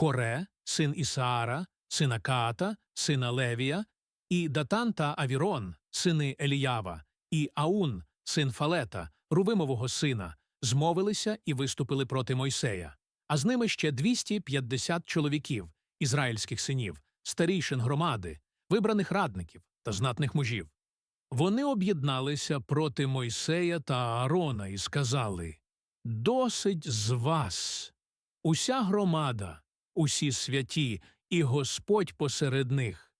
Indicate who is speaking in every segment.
Speaker 1: Коре, син Ісаара, сина Каата, сина Левія, і Датан та Авірон, сини Еліява, і Аун, син Фалета, Рувимового сина, змовилися і виступили проти Мойсея, а з ними ще 250 чоловіків, ізраїльських синів, старійшин громади, вибраних радників та знатних мужів. Вони об'єдналися проти Мойсея та Аарона і сказали Досить з вас, уся громада, усі святі, і Господь посеред них.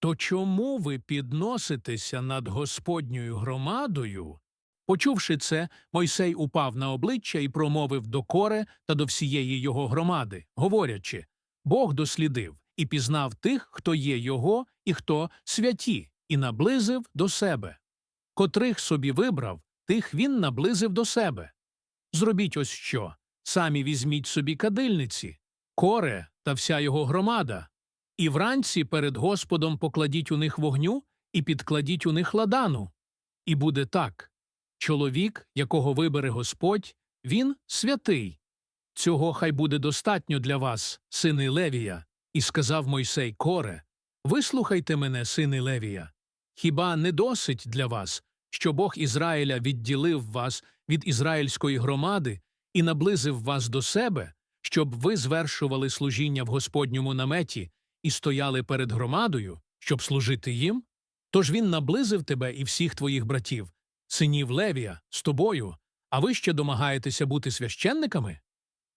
Speaker 1: То чому ви підноситеся над Господньою громадою? Почувши це, Мойсей упав на обличчя і промовив до коре та до всієї його громади, говорячи Бог дослідив і пізнав тих, хто є його і хто святі, і наблизив до себе. Котрих собі вибрав, тих він наблизив до себе. Зробіть ось що самі візьміть собі кадильниці, коре та вся його громада, і вранці перед Господом покладіть у них вогню і підкладіть у них ладану. І буде так чоловік, якого вибере Господь, він святий. Цього хай буде достатньо для вас, сини Левія. І сказав Мойсей Коре Вислухайте мене, сини Левія. Хіба не досить для вас, що Бог Ізраїля відділив вас від ізраїльської громади і наблизив вас до себе, щоб ви звершували служіння в Господньому наметі і стояли перед громадою, щоб служити їм? Тож він наблизив тебе і всіх твоїх братів, синів Левія, з тобою, а ви ще домагаєтеся бути священниками?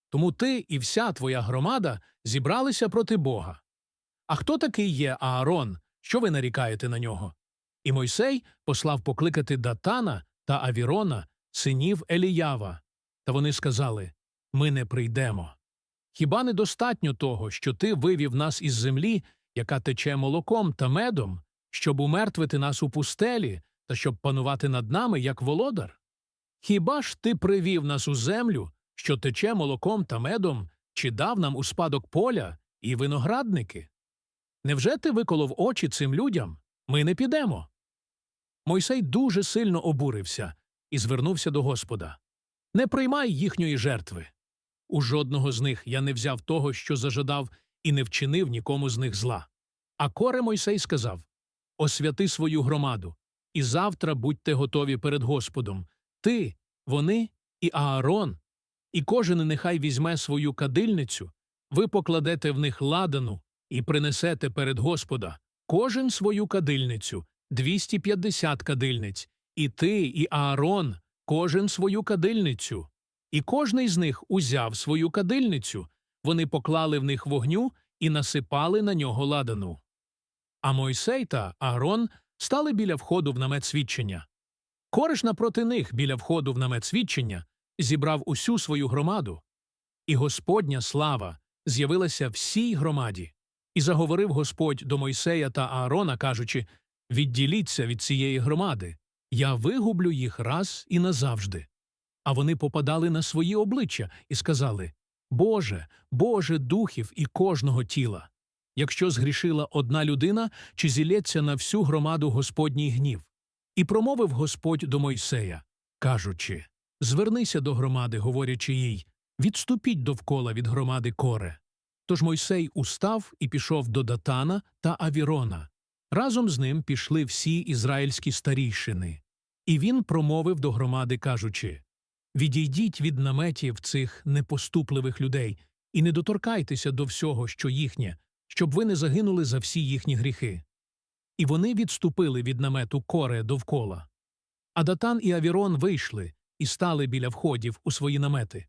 Speaker 1: Тому ти і вся твоя громада зібралися проти Бога. А хто такий є Аарон, що ви нарікаєте на нього? І Мойсей послав покликати Датана та Авірона, синів Еліява. Та вони сказали Ми не прийдемо. Хіба недостатньо того, що ти вивів нас із землі, яка тече молоком та медом, щоб умертвити нас у пустелі та щоб панувати над нами, як володар? Хіба ж ти привів нас у землю, що тече молоком та медом, чи дав нам у спадок поля і виноградники? Невже ти виколов очі цим людям? Ми не підемо. Мойсей дуже сильно обурився і звернувся до Господа Не приймай їхньої жертви. У жодного з них я не взяв того, що зажадав, і не вчинив нікому з них зла. А коре Мойсей сказав Освяти свою громаду, і завтра будьте готові перед Господом. Ти, вони і Аарон, і кожен нехай візьме свою кадильницю, ви покладете в них ладану і принесете перед Господа кожен свою кадильницю, 250 кадильниць, і ти, і Аарон, кожен свою кадильницю. І кожний з них узяв свою кадильницю, вони поклали в них вогню і насипали на нього ладану. А Мойсей та Аарон стали біля входу в намет свідчення. Кориш напроти них біля входу в намет свідчення зібрав усю свою громаду. І Господня слава з'явилася всій громаді. І заговорив Господь до Мойсея та Аарона, кажучи Відділіться від цієї громади, я вигублю їх раз і назавжди. А вони попадали на свої обличчя і сказали Боже, Боже духів і кожного тіла. Якщо згрішила одна людина, чи зілється на всю громаду Господній гнів. І промовив Господь до Мойсея, кажучи Звернися до громади, говорячи їй відступіть довкола від громади коре. Тож Мойсей устав і пішов до Датана та Авірона. Разом з ним пішли всі ізраїльські старійшини. І він промовив до громади, кажучи Відійдіть від наметів цих непоступливих людей і не доторкайтеся до всього, що їхнє, щоб ви не загинули за всі їхні гріхи. І вони відступили від намету коре довкола. А Датан і Авірон вийшли і стали біля входів у свої намети.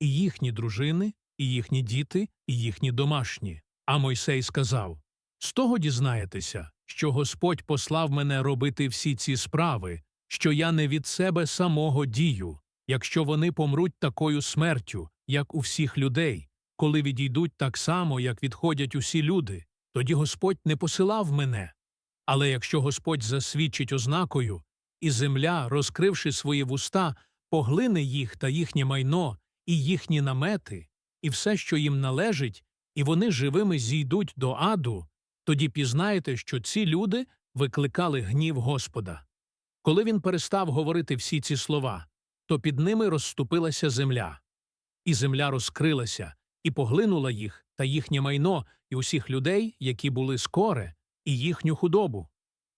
Speaker 1: І їхні дружини, і їхні діти, і їхні домашні. А Мойсей сказав З того дізнаєтеся, що Господь послав мене робити всі ці справи, що я не від себе самого дію, якщо вони помруть такою смертю, як у всіх людей, коли відійдуть так само, як відходять усі люди, тоді Господь не посилав мене. Але якщо Господь засвідчить ознакою, і земля, розкривши свої вуста, поглине їх та їхнє майно, і їхні намети, і все, що їм належить, і вони живими зійдуть до аду, тоді пізнаєте, що ці люди викликали гнів Господа. Коли він перестав говорити всі ці слова, то під ними розступилася земля, і земля розкрилася, і поглинула їх та їхнє майно, і усіх людей, які були скоре, і їхню худобу.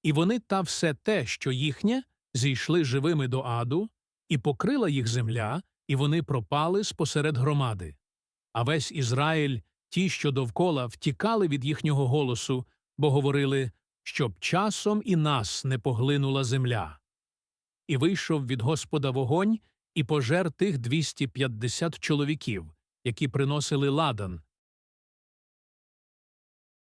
Speaker 1: І вони та все те, що їхнє, зійшли живими до аду, і покрила їх земля, і вони пропали спосеред громади. А весь Ізраїль, ті, що довкола, втікали від їхнього голосу, бо говорили, щоб часом і нас не поглинула земля. І вийшов від Господа вогонь і пожер тих 250 чоловіків, які приносили ладан,